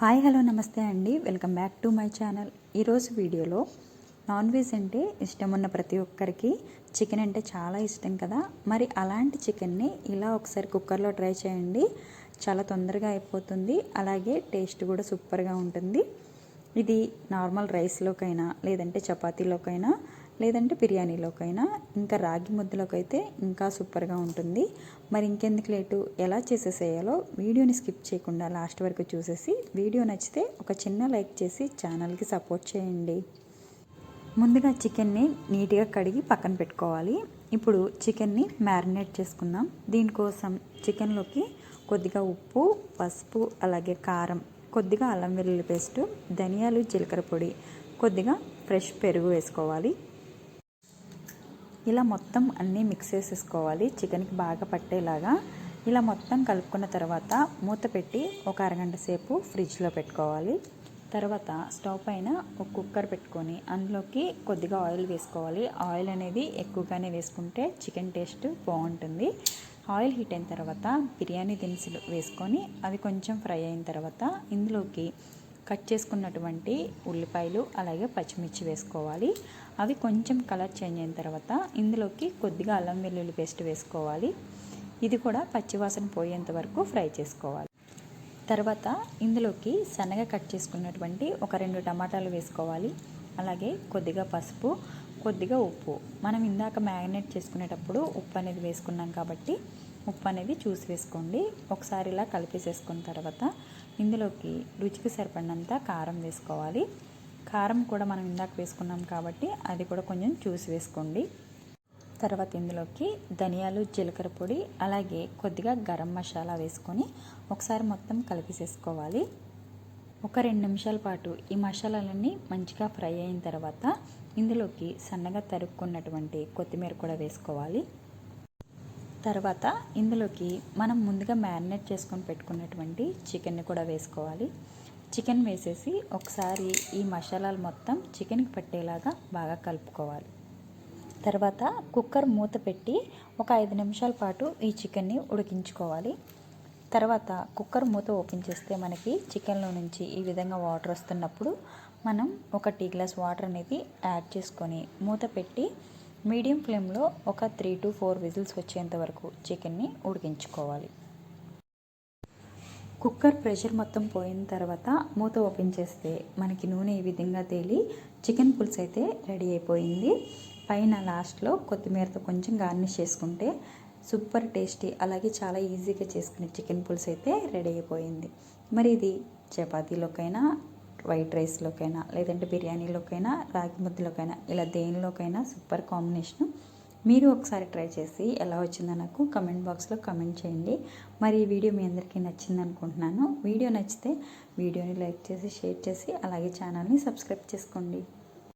Hi hello నమస్తే అండి. Welcome back to my channel. ఈరోజు వీడియోలో నాన్ వెజ్ అంటే ఇష్టం ఉన్న ప్రతి ఒక్కరికి చికెన్ అంటే చాలా ఇష్టం కదా. మరి అలాంటి చికెన్ని ఇలా ఒకసారి కుక్కర్లో ట్రై చేయండి. చాలా తొందరగా అయిపోతుంది. అలాగే టేస్ట్ కూడా సూపర్గా ఉంటుంది. ఇది నార్మల్ రైస్లోకైనా లేదంటే చపాతీలోకైనా లేదంటే బిర్యానీలోకైనా ఇంకా రాగి ముద్దలోకైతే అయితే ఇంకా సూపర్గా ఉంటుంది. మరి ఇంకెందుకు లేటు? ఎలా చేసేసేయాలో వీడియోని స్కిప్ చేయకుండా లాస్ట్ వరకు చూసేసి వీడియో నచ్చితే ఒక చిన్న లైక్ చేసి ఛానల్కి సపోర్ట్ చేయండి. ముందుగా చికెన్ని నీట్గా కడిగి పక్కన పెట్టుకోవాలి. ఇప్పుడు చికెన్ని మ్యారినేట్ చేసుకుందాం. దీనికోసం చికెన్లోకి కొద్దిగా ఉప్పు పసుపు అలాగే కారం కొద్దిగా అల్లం వెల్లుల్లి పేస్టు ధనియాలు జీలకర్ర పొడి కొద్దిగా ఫ్రెష్ పెరుగు వేసుకోవాలి. ఇలా మొత్తం అన్నీ మిక్స్ చేసేసుకోవాలి. చికెన్కి బాగా పట్టేలాగా ఇలా మొత్తం కలుపుకున్న తర్వాత మూత పెట్టి ఒక అరగంట సేపు ఫ్రిడ్జ్లో పెట్టుకోవాలి. తర్వాత స్టవ్ పైన ఒక కుక్కర్ పెట్టుకొని అందులోకి కొద్దిగా ఆయిల్ వేసుకోవాలి. ఆయిల్ అనేది ఎక్కువగానే వేసుకుంటే చికెన్ టేస్ట్ బాగుంటుంది. ఆయిల్ హీట్ అయిన తర్వాత బిర్యానీ దినుసులు వేసుకొని అవి కొంచెం ఫ్రై అయిన తర్వాత ఇందులోకి కట్ చేసుకున్నటువంటి ఉల్లిపాయలు అలాగే పచ్చిమిర్చి వేసుకోవాలి. అవి కొంచెం కలర్ చేంజ్ అయిన తర్వాత ఇందులోకి కొద్దిగా అల్లం వెల్లుల్లి పేస్ట్ వేసుకోవాలి. ఇది కూడా పచ్చివాసన పోయేంత వరకు ఫ్రై చేసుకోవాలి. తర్వాత ఇందులోకి సన్నగా కట్ చేసుకున్నటువంటి ఒక రెండు టమాటాలు వేసుకోవాలి. అలాగే కొద్దిగా పసుపు కొద్దిగా ఉప్పు. మనం ఇందాక మ్యారినేట్ చేసుకునేటప్పుడు ఉప్పు అనేది వేసుకున్నాం కాబట్టి ఉప్పు అనేది చూసి వేసుకోండి. ఒకసారి ఇలా కలిపేసేసుకున్న తర్వాత ఇందులోకి రుచికి సరిపడినంత కారం వేసుకోవాలి. కారం కూడా మనం ఇందాక వేసుకున్నాం కాబట్టి అది కూడా కొంచెం చూసి వేసుకోండి. తర్వాత ఇందులోకి ధనియాలు జీలకర్ర పొడి అలాగే కొద్దిగా గరం మసాలా వేసుకొని ఒకసారి మొత్తం కలిపేసేసుకోవాలి. ఒక రెండు నిమిషాల పాటు ఈ మసాలాలన్నీ మంచిగా ఫ్రై అయిన తర్వాత ఇందులోకి సన్నగా తరుక్కున్నటువంటి కొత్తిమీర కూడా వేసుకోవాలి. తర్వాత ఇందులోకి మనం ముందుగా మ్యారినేట్ చేసుకొని పెట్టుకున్నటువంటి చికెన్ని కూడా వేసుకోవాలి. చికెన్ వేసేసి ఒకసారి ఈ మసాలాలు మొత్తం చికెన్కి పట్టేలాగా బాగా కలుపుకోవాలి. తర్వాత కుక్కర్ మూత పెట్టి ఒక ఐదు నిమిషాల పాటు ఈ చికెన్ని ఉడికించుకోవాలి. తర్వాత కుక్కర్ మూత ఓపెన్ చేస్తే మనకి చికెన్లో నుంచి ఈ విధంగా వాటర్ వస్తున్నప్పుడు మనం ఒక టీ గ్లాస్ వాటర్ అనేది యాడ్ చేసుకొని మూత పెట్టి మీడియం ఫ్లేమ్లో ఒక త్రీ టు ఫోర్ విజిల్స్ వచ్చేంత వరకు చికెన్ని ఉడికించుకోవాలి. కుక్కర్ ప్రెషర్ మొత్తం పోయిన తర్వాత మూత ఓపెన్ చేస్తే మనకి నూనె ఈ విధంగా తేలి చికెన్ పులుసు అయితే రెడీ అయిపోయింది. పైన లాస్ట్లో కొత్తిమీరతో కొంచెం గార్నిష్ చేసుకుంటే సూపర్ టేస్టీ అలాగే చాలా ఈజీగా చేసుకునే చికెన్ పులుసు అయితే రెడీ అయిపోయింది. మరి ఇది చపాతీలోకైనా వైట్ రైస్లోకైనా లేదంటే బిర్యానీలోకైనా రాగి ముద్దలోకైనా ఇలా దేనిలోకైనా సూపర్ కాంబినేషన్ మీరు ఒకసారి ట్రై చేసి ఎలా వచ్చిందో నాకు కమెంట్ బాక్స్లో కమెంట్ చేయండి. మరి ఈ వీడియో మీ అందరికీ నచ్చింది అనుకుంటున్నాను. వీడియో నచ్చితే వీడియోని లైక్ చేసి షేర్ చేసి అలాగే ఛానల్ని సబ్స్క్రైబ్ చేసుకోండి.